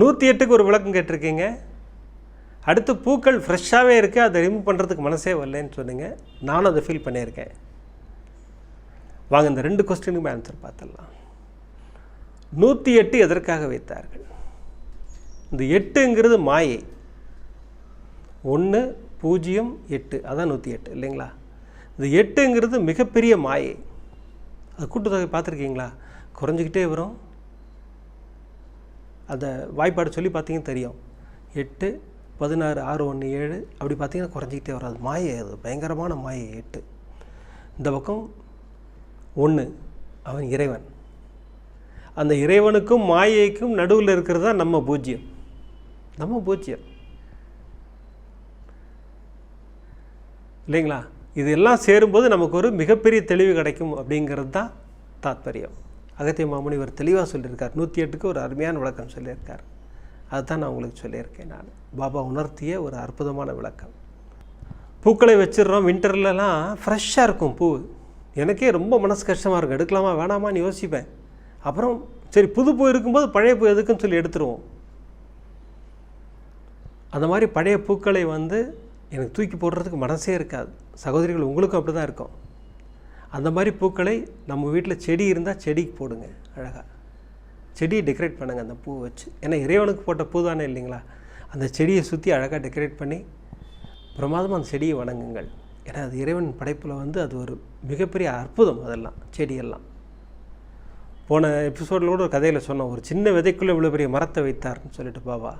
நூற்றி எட்டுக்கு ஒரு விளக்கம் கேட்டிருக்கீங்க. அடுத்து பூக்கள் ஃப்ரெஷ்ஷாகவே இருக்குது அதை ரிமூவ் பண்ணுறதுக்கு மனசே வரலன்னு சொன்னீங்க. நானும் அதை ஃபீல் பண்ணியிருக்கேன். வாங்க இந்த ரெண்டு கொஸ்டினுக்குமே ஆன்சர் பார்த்துடலாம். நூற்றி எட்டு எதற்காக வைத்தார்கள்? இந்த எட்டுங்கிறது மாயை. ஒன்று பூஜ்ஜியம் எட்டு. அதான் நூற்றி எட்டு இல்லைங்களா? இந்த எட்டுங்கிறது மிகப்பெரிய மாயை. அது கூட்டுத்தொகை பார்த்துருக்கீங்களா? குறைஞ்சிக்கிட்டே வரும். அதை வாய்ப்பாடு சொல்லி பார்த்தீங்கன்னா தெரியும். எட்டு பதினாறு ஆறு ஒன்று ஏழு அப்படி பார்த்தீங்கன்னா குறைஞ்சிக்கிட்டே வராது. மாயை அது பயங்கரமான மாயை எட்டு. இந்த பக்கம் ஒன்று அவன் இறைவன். அந்த இறைவனுக்கும் மாயைக்கும் நடுவில் இருக்கிறது தான் நம்ம பூஜ்ஜியம். நம்ம பூஜ்ஜியம். இல்லைங்களா? இதெல்லாம் சேரும்போது நமக்கு ஒரு மிகப்பெரிய தெளிவு கிடைக்கும் அப்படிங்கிறது தான் தாத்பரியம். அகத்திய மாமுனிவர் தெளிவாக சொல்லியிருக்கார். நூற்றி எட்டுக்கு ஒரு அருமையான விளக்கம் சொல்லியிருக்கார். அதுதான் நான் உங்களுக்கு சொல்லியிருக்கேன் நான். பாபா உணர்த்திய ஒரு அற்புதமான விளக்கம். பூக்களை வச்சிடுறோம் வின்டர்லலாம் ஃப்ரெஷ்ஷாக இருக்கும் பூ. எனக்கே ரொம்ப மனசு கஷ்டமாக இருக்கும். எடுக்கலாமா வேணாமான்னு யோசிப்பேன். அப்புறம் சரி புது பூ இருக்கும்போது பழைய பூ எதுக்குன்னு சொல்லி எடுத்துருவோம். அந்த மாதிரி பழைய பூக்களை வந்து எனக்கு தூக்கி போடுறதுக்கு மனசே இருக்காது. சகோதரிகள் உங்களுக்கும் அப்படி தான் இருக்கும். அந்த மாதிரி பூக்களை நம்ம வீட்டில் செடி இருந்தால் செடிக்கு போடுங்க அழகாக செடியை டெக்கரேட் பண்ணுங்கள் அந்த பூ வச்சு. ஏன்னா இறைவனுக்கு போட்ட பூ தானே இல்லைங்களா? அந்த செடியை சுற்றி அழகாக டெக்கரேட் பண்ணி பிரமாதமாக அந்த செடியை வணங்குங்கள். ஏன்னா அது இறைவன் படைப்பில் வந்து அது ஒரு மிகப்பெரிய அற்புதம் அதெல்லாம் செடியெல்லாம். போன எபிசோடில் கூட ஒரு கதையில் சொன்னோம் ஒரு சின்ன விதைக்குள்ளே இவ்வளோ பெரிய மரத்தை வைத்தார்னு சொல்லிட்டு பாபா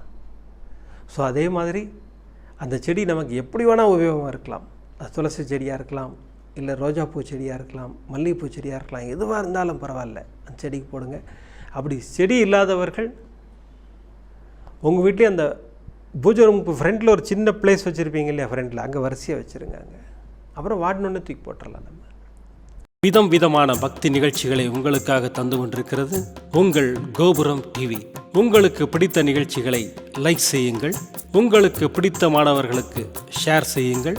ஸோ அதே மாதிரி அந்த செடி நமக்கு எப்படி வேணால் உபயோகமாக இருக்கலாம். அது துளசி செடியாக இருக்கலாம் இல்லை ரோஜாப்பூ செடியாக இருக்கலாம் மல்லிகைப்பூ செடியாக இருக்கலாம் எதுவாக இருந்தாலும் பரவாயில்ல அந்த செடிக்கு போடுங்க. அப்படி செடி இல்லாதவர்கள் உங்கள் வீட்லேயே அந்த பூஜை ரூமுக்கு ஃப்ரெண்டில் ஒரு சின்ன பிளேஸ் வச்சுருப்பீங்க இல்லையா ஃப்ரெண்டில் அங்கே வரிசையாக வச்சுருங்க அங்கே. அப்புறம் வாடினொன்று தூக்கி போட்டுடலாம் நம்ம. விதம் விதமான பக்தி நிகழ்ச்சிகளை உங்களுக்காக தந்து கொண்டிருக்கிறது உங்கள் கோபுரம் டிவி உங்களுக்கு பிடித்த நிகழ்ச்சிகளை லைக் செய்யுங்கள். உங்களுக்கு பிடித்த மாணவர்களுக்கு ஷேர் செய்யுங்கள்.